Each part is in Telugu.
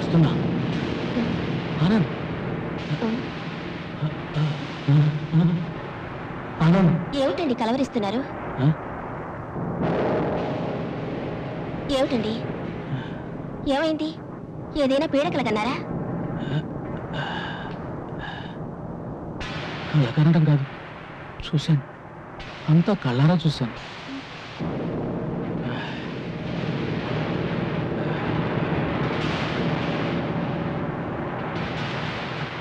వస్తున్నా ఆనంద్? ఆనంద్? ఏమిటండి కలవరిస్తున్నారు? ఏమిటండి? ఏమైంది? ఏదైనా పీడకల కన్నారా? కనడం కాదు. చూశాను. అంతా కళ్ళారా చూశాను.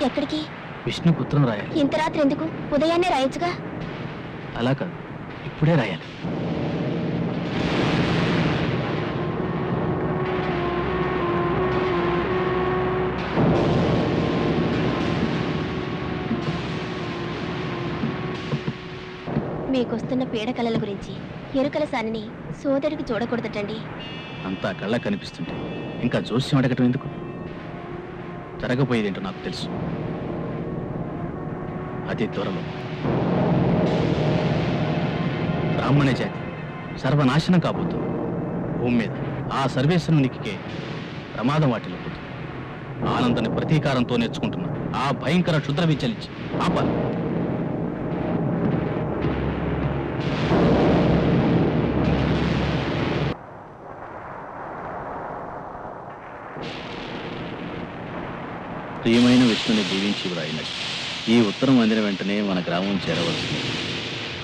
ఎక్కడికి? విష్ణు పుత్రం రాయాలి. ఇంత రాత్రి ఎందుకు? ఉదయాన్నే రాయొచ్చుగా? అలా కాదు. ఇప్పుడే రాయాలి. మీకొస్తున్న పీడకలల గురించి ఎరుకల సానిని సోదరికి చూడకూడదటండి. అంతా కళ్ళ కనిపిస్తుంటే. ఇంకా జోస్యం అడగటం ఎందుకు? జరగబోయేదేంటో నాకు తెలుసు. అతి త్వరలో బ్రాహ్మణ జాతి సర్వనాశనం కాబోతుంది భూమి మీద ఆ సర్వేశ్వరునికే ప్రమాదం వాటిల్లిపోతుంది ఆనందని ప్రతీకారంతో నేర్చుకుంటున్న ఆ భయంకర క్షుద్ర విచలించి ఆపాలి ప్రియమైన విష్ణుని దీవించి వ్రాయినట్టు ఈ ఉత్తరం అందిన వెంటనే మన గ్రామం చేరవలసింది.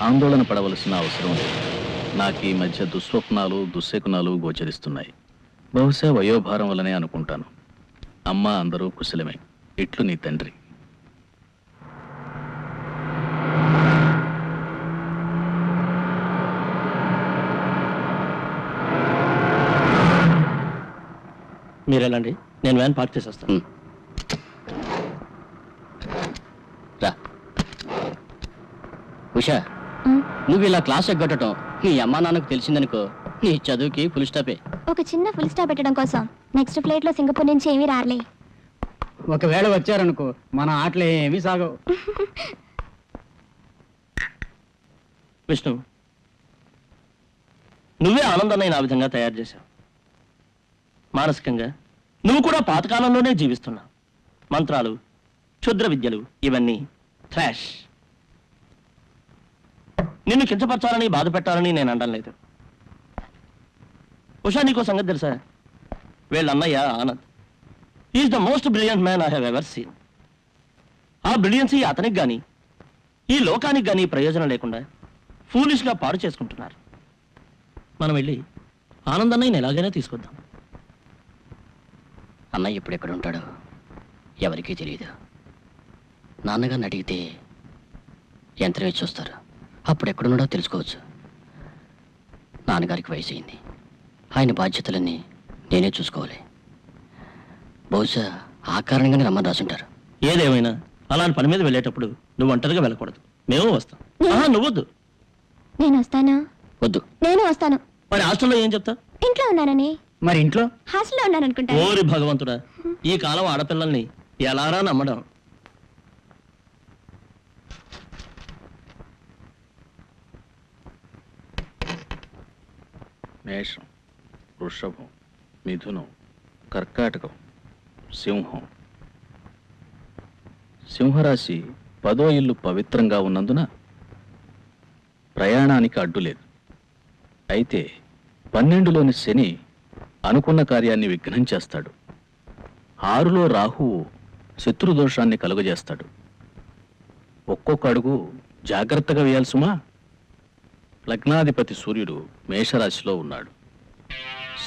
ఆందోళన పడవలసిన అవసరం లేదు. నాకు ఈ మధ్య దుస్వప్నాలు దుశ్శకునాలు గోచరిస్తున్నాయి. బహుశా వయోభారం వల్లనే అనుకుంటాను. అమ్మ అందరూ కుశలమే. ఇట్లు నీ తండ్రి. మీరు వెళ్ళండి నేను వ్యాన్ పార్క్ చేసి వస్తాను ఉమ్. రా ఉషా. నువ్వు ఇలా క్లాస్ ఎగ్గొట్టడం మీ అమ్మా నాన్నకు తెలిసిందనుకో నీ చదువుకి ఫుల్ స్టాపే ఒక చిన్న ఫుల్ స్టాప్ పెట్టడం కోసం నెక్స్ట్ ఫ్లైట్లో సింగపూర్ నుంచి ఏమీ రాలే ఒకవేళ వచ్చారనుకో మన ఆటలు ఏమీ సాగవు. విష్ణు నువ్వే ఆనందాన్ని ఆ విధంగా తయారు చేశావు. మానసికంగా నువ్వు కూడా పాతకాలంలోనే జీవిస్తున్నావు. మంత్రాలు క్షుద్ర విద్యలు ఇవన్నీ ట్రాష్ నిన్ను కించపరచాలని బాధ పెట్టాలని నేను అనడం లేదు. ఉషా నీకో సంగతి తెలుసా? వీళ్ళ అన్నయ్య Anand. Is the most brilliant man I have ever seen ఆ బ్రిలియన్సీ అతనికి కానీ ఈ లోకానికి కానీ ప్రయోజనం లేకుండా ఫూలిష్గా పాడు చేసుకుంటున్నారు. మనం వెళ్ళి ఆనందన్నయ్యని ఎలాగైనా తీసుకొద్దాం. అన్నయ్య ఇప్పుడు ఎక్కడ ఉంటాడో ఎవరికీ తెలియదు. నాన్నగారిని అడిగితే ఎంత ఇచ్చి చూస్తారు? అప్పుడు ఎక్కడున్నాడో తెలుసుకోవచ్చు. నాన్నగారికి వయసు అయింది ఆయన బాధ్యతలన్నీ నేనే చూసుకోవాలి. బహుశా ఆ కారణంగానే రమ్మని రాసుంటారు. ఏదేమైనా అలాంటి పని మీద వెళ్ళేటప్పుడు నువ్వు ఒంటరిగా వెళ్ళకూడదు. మేము వస్తాం. ఆహా, నువ్వొద్దు. నేను వస్తాను? వద్దు. నేను వస్తాను. మరి హాస్టల్లో ఏం చెప్తా ఇంట్లో ఉన్నానని. మరి ఇంట్లో? హాస్టల్లో ఉన్నాను అనుకుంటా ఓరి భగవంతుడా ఈ కాలం ఆడపిల్లల్ని ఎలారా నమ్మడం? మేషం వృషభం మిథునం కర్కాటకం సింహం. సింహరాశి పదో ఇల్లు పవిత్రంగా ఉన్నందున ప్రయాణానికి అడ్డు లేదు. అయితే పన్నెండులోని శని అనుకున్న కార్యాన్ని విఘ్నం చేస్తాడు. ఆరులో రాహువు శత్రుదోషాన్ని కలుగజేస్తాడు. ఒక్కొక్క అడుగు జాగ్రత్తగా వేయాల్సుమా లగ్నాధిపతి సూర్యుడు మేషరాశిలో ఉన్నాడు.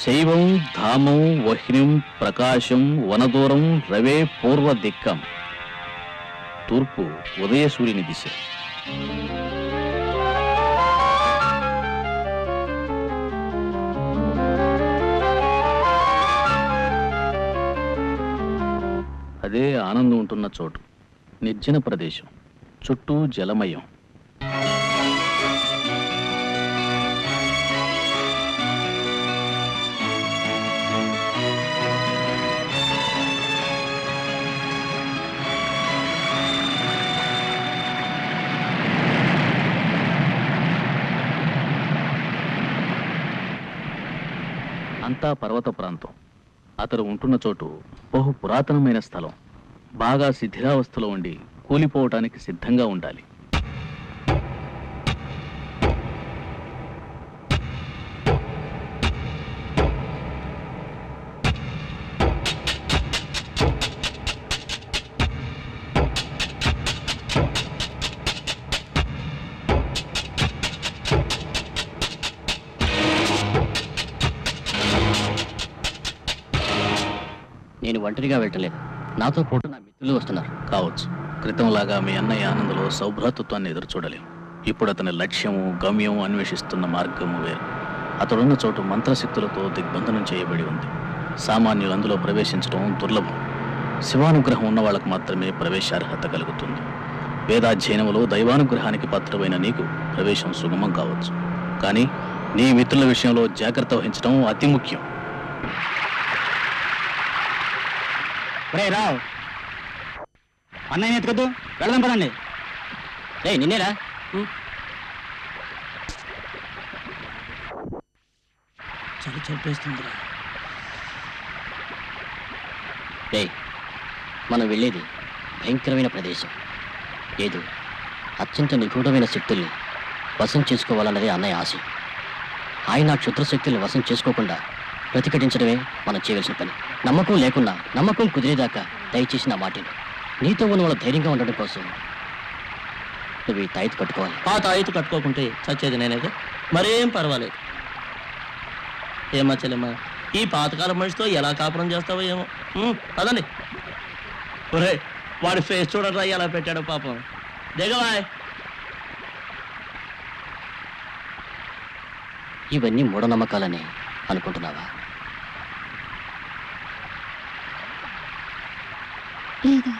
శైవం ధామం వహ్నిం ప్రకాశం వనదూరం రవే పూర్వ దిక్కం. తూర్పు ఉదయ సూర్యుని దిశ. అదే ఆనందం ఉంటున్న చోటు. నిర్జన ప్రదేశం. చుట్టూ జలమయం. అంతా పర్వత ప్రాంతం. అతడు ఉంటున్న చోటు బహు పురాతనమైన స్థలం. బాగా శిథిలావస్థలో ఉండి కూలిపోవటానికి సిద్ధంగా ఉండాలి. నేను ఒంటరిగా వెళ్ళలేదు. నాతో పాటు నా మిత్రులు వస్తున్నారు. కావచ్చు. క్రితంలాగా మీ అన్నయ్య ఆనందలో సౌభ్రాతృత్వాన్ని ఎదురు చూడలేం ఇప్పుడు అతని లక్ష్యము గమ్యం అన్వేషిస్తున్న మార్గము వేరు. అతడున్న చోటు మంత్రశక్తులతో దిగ్బంధనం చేయబడి ఉంది. సామాన్యులు అందులో ప్రవేశించడం దుర్లభం. శివానుగ్రహం ఉన్న వాళ్ళకు మాత్రమే ప్రవేశార్హత కలుగుతుంది. వేదాధ్యయనములో దైవానుగ్రహానికి పాత్రమైన నీకు ప్రవేశం సుగమం కావచ్చు. కానీ నీ మిత్రుల విషయంలో జాగ్రత్త వహించడం అతి ముఖ్యం. రే రావు. అన్నయ్య ఎత్తుకొద్దు వెళదాం పదండి. రే నిన్నేరా? చలి చంపేస్తుందిరా. రే మనం వెళ్ళేది భయంకరమైన ప్రదేశం. ఏదో అత్యంత నిగూఢమైన శక్తుల్ని వశం చేసుకోవాలన్నదే అన్నయ్య ఆశ. ఆయన ఆ క్షుద్ర శక్తుల్ని వశం చేసుకోకుండా ప్రతిఘటించడమే మనం చేయవలసిన పని. నమ్మకం లేకున్నా నమ్మకం కుదిరేదాకా దయచేసి నా మాటను. నీతో ఉన్న వాళ్ళ ధైర్యంగా ఉండడం కోసం నువ్వు ఈ తాయితు కట్టుకోవాలి. పాత ఆయుధ కట్టుకోకుంటే చచ్చేది నేనేగా మరేం పర్వాలేదు. ఏమా చెల్లెమ్మా ఈ పాతకాలం మనిషితో ఎలా కాపురం చేస్తావో ఏమో? పదండి. ఒరే వాడి ఫేస్ చూడరా ఎలా పెట్టాడో పాపం. దిగవాయ్ ఇవన్నీ మూఢనమ్మకాలని అనుకుంటున్నావా? లేదు